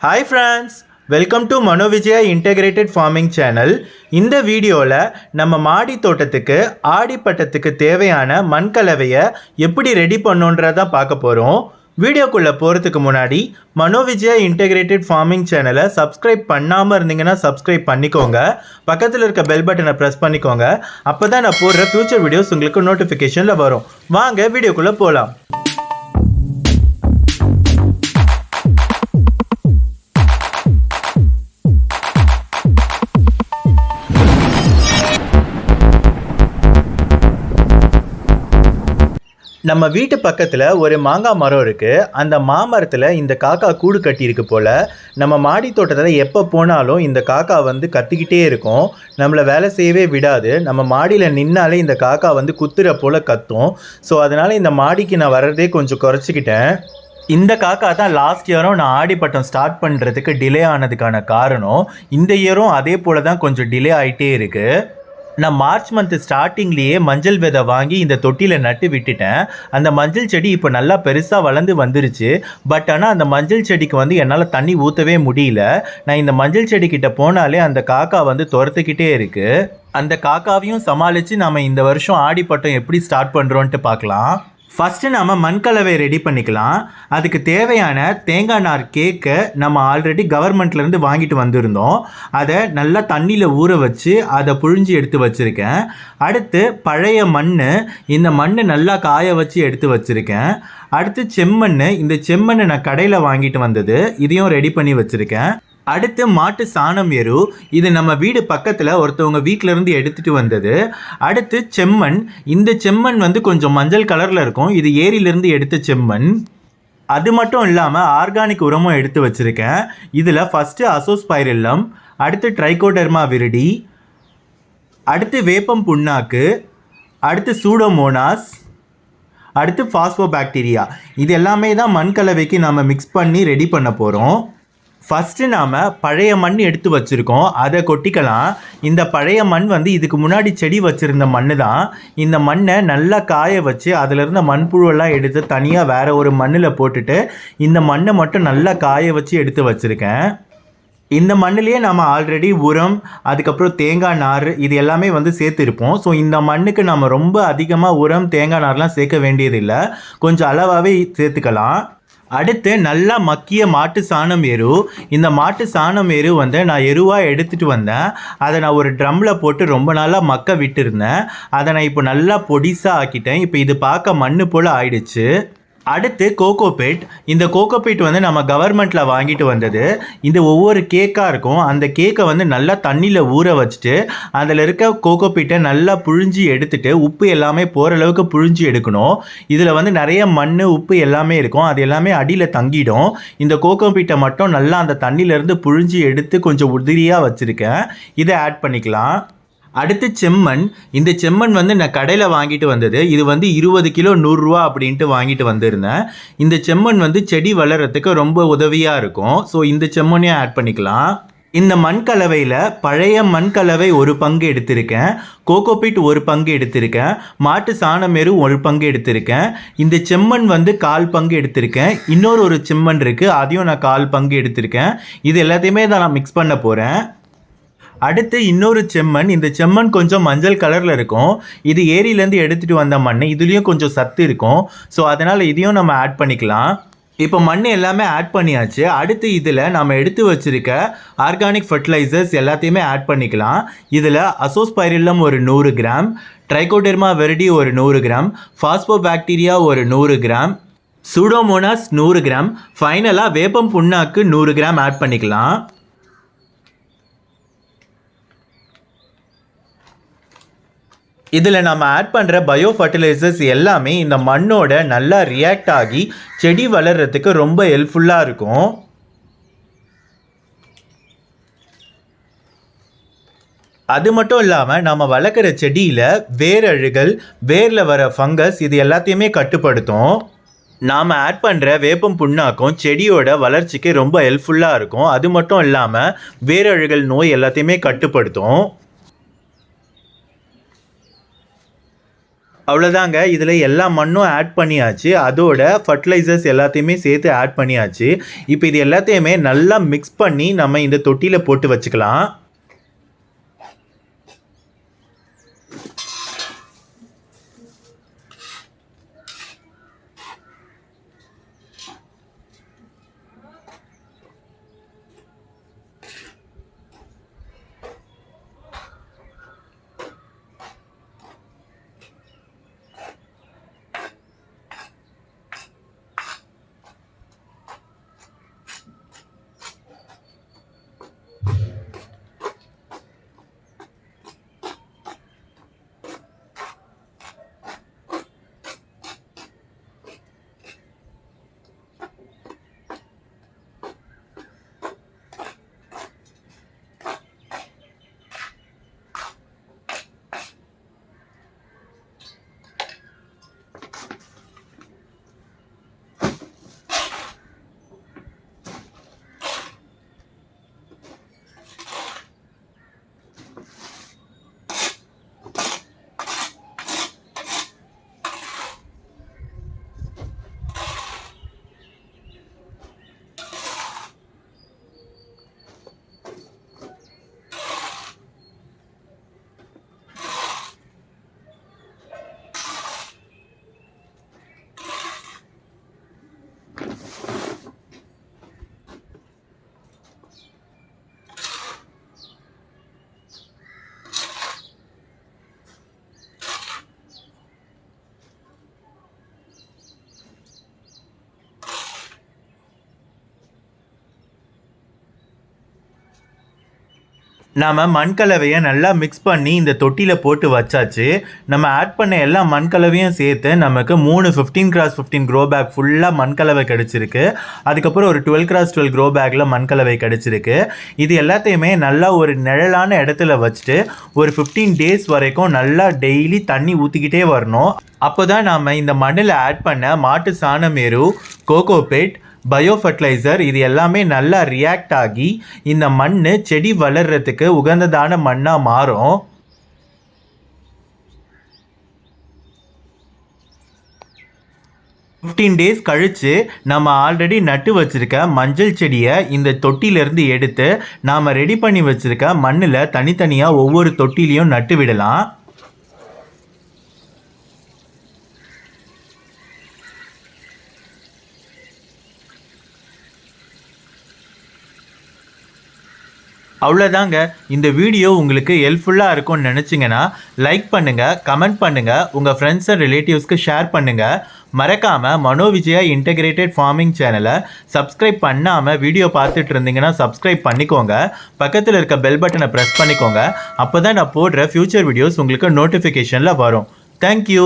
Hi friends welcome to Manovijaya integrated farming channel இந்த வீடியோவில் நம்ம மாடி தோட்டத்துக்கு ஆடிப்பட்டத்துக்கு தேவையான மண் கலவையை எப்படி ரெடி பண்ணோன்றதை பார்க்க போகிறோம் வீடியோக்குள்ளே போகிறதுக்கு முன்னாடி மனோவிஜயா இன்டெகிரேட்டட் ஃபார்மிங் சேனலை சப்ஸ்கிரைப் பண்ணாமல் இருந்தீங்கன்னா சப்ஸ்கிரைப் பண்ணிக்கோங்க. பக்கத்தில் இருக்க பெல் பட்டனை ப்ரெஸ் பண்ணிக்கோங்க. அப்போ தான் நான் போடுற ஃப்யூச்சர் வீடியோஸ் உங்களுக்கு நோட்டிஃபிகேஷனில் வரும். வாங்க வீடியோக்குள்ளே போகலாம் நம்ம வீட்டு பக்கத்தில் ஒரு மாங்காய் மரம் இருக்குது அந்த மாமரத்தில் இந்த காக்கா கூடு கட்டியிருக்கு போல். நம்ம மாடி தோட்டத்தில் எப்போ போனாலும் இந்த காக்கா வந்து கத்திக்கிட்டே இருக்கும். நம்மளை வேலை செய்யவே விடாது. நம்ம மாடியில் நின்னாலே இந்த காக்கா வந்து குத்துற போல் கத்தும். ஸோ அதனால் இந்த மாடிக்கு நான் வர்றதே கொஞ்சம் குறைச்சிக்கிட்டேன். இந்த காக்கா தான் லாஸ்ட் இயரும் நான் ஆடிப்பட்டம் ஸ்டார்ட் பண்ணுறதுக்கு டிலே ஆனதுக்கான காரணம். இந்த இயரும் அதே போல் தான் கொஞ்சம் டிலே ஆகிட்டே இருக்குது நான் மார்ச் மந்த் ஸ்டார்டிங்லேயே மஞ்சள் விதை வாங்கி இந்த தொட்டியில் நட்டு விட்டுட்டேன். அந்த மஞ்சள் செடி இப்போ நல்லா பெருசாக வளர்ந்து வந்துருச்சு. பட் ஆனால் அந்த மஞ்சள் செடிக்கு வந்து என்னால் தண்ணி ஊற்றவே முடியல. நான் இந்த மஞ்சள் செடிக்கிட்ட போனாலே அந்த காக்கா வந்து துரத்துக்கிட்டே இருக்குது அந்த காக்காவையும் சமாளித்து நம்ம இந்த வருஷம் ஆடிப்பட்டம் எப்படி ஸ்டார்ட் பண்ணுறோன்ட்டு பார்க்கலாம். ஃபஸ்ட்டு நம்ம மண்கலவை ரெடி பண்ணிக்கலாம். அதுக்கு தேவையான தேங்காய் நார் கேக்கை நம்ம ஆல்ரெடி கவர்மெண்ட்லேருந்து வாங்கிட்டு வந்திருந்தோம். அதை நல்லா தண்ணியில் ஊற வச்சு அதை புழிஞ்சு எடுத்து வச்சுருக்கேன். அடுத்து பழைய மண் இந்த மண் நல்லா காய வச்சு எடுத்து வச்சுருக்கேன். அடுத்து செம்மண் இந்த செம்மண் நான் கடையில் வாங்கிட்டு வந்தது. இதையும் ரெடி பண்ணி வச்சுருக்கேன். அடுத்து மாட்டு சாணம் எரு. இது நம்ம வீடு பக்கத்தில் ஒருத்தவங்க வீட்ல இருந்து வந்தது. அடுத்து செம்மண். இந்த செம்மண் வந்து கொஞ்சம் மஞ்சள் கலரில் இருக்கும். இது ஏரியிலேருந்து எடுத்த செம்மண். அது மட்டும் இல்லாமல் ஆர்கானிக் உரமும் எடுத்து வச்சுருக்கேன். இதில் ஃபஸ்ட்டு அசோஸ்பைரில்லம் அடுத்து ட்ரைகோடெர்மா விருடி அடுத்து வேப்பம் புண்ணாக்கு அடுத்து சூடோமோனாஸ் அடுத்து ஃபாஸ்போ பாக்டீரியா இது எல்லாமே தான் மண் கலவைக்கு நம்ம மிக்ஸ் பண்ணி ரெடி பண்ண போகிறோம் ஃபஸ்ட்டு நாம் பழைய மண் எடுத்து வச்சுருக்கோம். அதை கொட்டிக்கலாம். இந்த பழைய மண் வந்து இதுக்கு முன்னாடி செடி வச்சுருந்த மண் தான். இந்த மண்ணை நல்லா காய வச்சு அதில் மண்புழுவெல்லாம் எடுத்து தனியாக வேறு ஒரு மண்ணில் போட்டுட்டு இந்த மண்ணை மட்டும் நல்லா காய வச்சு எடுத்து வச்சுருக்கேன். இந்த மண்ணிலேயே நம்ம ஆல்ரெடி உரம் அதுக்கப்புறம் தேங்காய் நார் இது எல்லாமே வந்து சேர்த்துருப்போம். ஸோ இந்த மண்ணுக்கு நம்ம ரொம்ப அதிகமாக உரம் தேங்காய் நார்லாம் சேர்க்க வேண்டியதில்லை. கொஞ்சம் அளவாகவே சேர்த்துக்கலாம். அடுத்து நல்லா மக்கிய மாட்டு சாணம் எரு. இந்த மாட்டு சாணம் எரு வந்து நான் எருவாக எடுத்துகிட்டு வந்தேன். அதை நான் ஒரு ட்ரம்மில் போட்டு ரொம்ப நாளாக மக்க விட்டுருந்தேன். அதை நான் இப்போ நல்லா பொடிசாக ஆக்கிட்டேன். இப்போ இது பார்க்க மண்ணு போல் ஆயிடுச்சு. அடுத்து கோகோபேட். இந்த கோகோபேட் வந்து நம்ம கவர்மெண்ட்டில் வாங்கிட்டு வந்தது. இந்த ஒவ்வொரு கேக்காக இருக்கும். அந்த கேக்கை வந்து நல்லா தண்ணியில் ஊற வச்சுட்டு அதில் இருக்க கோகோபீட்டை நல்லா புழிஞ்சி எடுத்துட்டு உப்பு எல்லாமே போகிற அளவுக்கு புழிஞ்சி எடுக்கணும். இதில் வந்து நிறைய மண் உப்பு எல்லாமே இருக்கும். அது எல்லாமே அடியில் தங்கிடும். இந்த கோகோபீட்டை மட்டும் நல்லா அந்த தண்ணியிலேருந்து புழிஞ்சி எடுத்து கொஞ்சம் உதிரியாக வச்சுருக்கேன். இதை ஆட் பண்ணிக்கலாம். அடுத்து செம்மண். இந்த செம்மண் வந்து நான் கடையில் வாங்கிட்டு வந்தது. இது வந்து இருபது கிலோ நூறுரூவா அப்படின்ட்டு வாங்கிட்டு வந்திருந்தேன். இந்த செம்மண் வந்து செடி வளர்கிறதுக்கு ரொம்ப உதவியாக இருக்கும். ஸோ இந்த செம்மண்ணையும் ஆட் பண்ணிக்கலாம். இந்த மண் கலவையில் பழைய மண் கலவை ஒரு பங்கு எடுத்திருக்கேன். கோகோபீட் ஒரு பங்கு எடுத்திருக்கேன். மாட்டு சாணமெரு ஒரு பங்கு எடுத்திருக்கேன். இந்த செம்மண் வந்து கால் பங்கு எடுத்திருக்கேன். இன்னொரு ஒரு செம்மண் இருக்குது அதையும் நான் கால் பங்கு எடுத்திருக்கேன். இது எல்லாத்தையுமே தான் நான் மிக்ஸ் பண்ண போகிறேன் அடுத்து இன்னொரு செம்மண். இந்த செம்மண் கொஞ்சம் மஞ்சள் கலரில் இருக்கும். இது ஏரியிலேருந்து எடுத்துகிட்டு வந்த மண் இதுலேயும் கொஞ்சம் சத்து இருக்கும். ஸோ அதனால் இதையும் நம்ம ஆட் பண்ணிக்கலாம். இப்போ மண் எல்லாமே ஆட் பண்ணியாச்சு. அடுத்து இதில் நம்ம எடுத்து வச்சுருக்க ஆர்கானிக் ஃபர்டிலைசர்ஸ் எல்லாத்தையுமே ஆட் பண்ணிக்கலாம். இதில் அசோஸ்பைரில்லம் ஒரு நூறு கிராம் ட்ரைகோடெர்மா வெரடி ஒரு நூறு கிராம் ஃபாஸ்போ பாக்டீரியா ஒரு நூறு கிராம் சூடோமோனாஸ் நூறு கிராம் ஃபைனலாக வேப்பம் புண்ணாக்கு நூறு கிராம் ஆட் பண்ணிக்கலாம். இதில் நம்ம ஆட் பண்ணுற பயோ ஃபர்டிலைசர்ஸ் எல்லாமே இந்த மண்ணோட நல்லா ரியாக்ட் ஆகி செடி வளர்கிறதுக்கு ரொம்ப ஹெல்ப்ஃபுல்லாக இருக்கும். அது மட்டும் இல்லாமல் நம்ம வளர்க்குற செடியில் வேரழுகள் வேரில் வர ஃபங்கஸ் இது எல்லாத்தையுமே கட்டுப்படுத்தும். நாம் ஆட் பண்ணுற வேப்பம் புண்ணாக்கும் செடியோட வளர்ச்சிக்கு ரொம்ப ஹெல்ப்ஃபுல்லாக இருக்கும். அது மட்டும் இல்லாமல் வேரழுகள் நோய் எல்லாத்தையுமே கட்டுப்படுத்தும். அவ்வளோதாங்க இதில் எல்லா மண்ணும் ஆட் பண்ணியாச்சு. அதோட ஃபர்டிலைசர்ஸ் எல்லாத்தையுமே சேர்த்து ஆட் பண்ணியாச்சு. இப்போ இது எல்லாத்தையுமே நல்லா மிக்ஸ் பண்ணி நம்ம இந்த தொட்டியில் போட்டு வச்சுக்கலாம். நாம் மண்கலவையை நல்லா மிக்ஸ் பண்ணி இந்த தொட்டியில் போட்டு வச்சாச்சு. நம்ம ஆட் பண்ண எல்லா மண்கலவையும் சேர்த்து நமக்கு மூணு fifteen cross fifteen grow bag ஃபுல்லாக மண்கலவை கிடச்சிருக்கு. அதுக்கப்புறம் ஒரு டுவெல் கிராஸ் டுவெல் க்ரோ பேக்கில் மண்கலவை கிடச்சிருக்கு. இது எல்லாத்தையுமே நல்லா ஒரு நிழலான இடத்துல வச்சுட்டு ஒரு ஃபிஃப்டீன் டேஸ் வரைக்கும் நல்லா டெய்லி தண்ணி ஊற்றிக்கிட்டே வரணும். அப்போ தான் நாம் இந்த மண்ணில் ஆட் பண்ண மாட்டு சாணம் சாணமேரு கோகோபேட் பயோ ஃபர்டிலைசர் இது எல்லாமே நல்லா ரியாக்ட் ஆகி இந்த மண் செடி வளர்கிறதுக்கு உகந்ததான மண்ணாக மாறும். ஃபிஃப்டீன் டேஸ் கழித்து நம்ம ஆல்ரெடி நட்டு வச்சுருக்க மஞ்சள் செடியை இந்த தொட்டியிலேருந்து எடுத்து நாம் ரெடி பண்ணி வச்சுருக்க மண்ணில் தனித்தனியாக ஒவ்வொரு தொட்டிலையும் நட்டு விடலாம். அவ்வளோதாங்க இந்த வீடியோ உங்களுக்கு ஹெல்ப்ஃபுல்லாக இருக்கும்னு நினச்சிங்கன்னா லைக் பண்ணுங்கள் கமெண்ட் பண்ணுங்கள் உங்கள் ஃப்ரெண்ட்ஸ் அண்ட் ரிலேட்டிவ்ஸ்க்கு ஷேர் பண்ணுங்கள் மறக்காமல் மனோ விஜயா இன்டகிரேட்டட் ஃபார்மிங் சேனலை சப்ஸ்கிரைப் பண்ணாமல் வீடியோ பார்த்துட்டு இருந்தீங்கன்னா சப்ஸ்கிரைப் பண்ணிக்கோங்க. பக்கத்தில் இருக்க பெல் பட்டனை ப்ரெஸ் பண்ணிக்கோங்க. அப்போ தான் நான் போடுற ஃப்யூச்சர் வீடியோஸ் உங்களுக்கு நோட்டிஃபிகேஷனில் வரும். தேங்க்யூ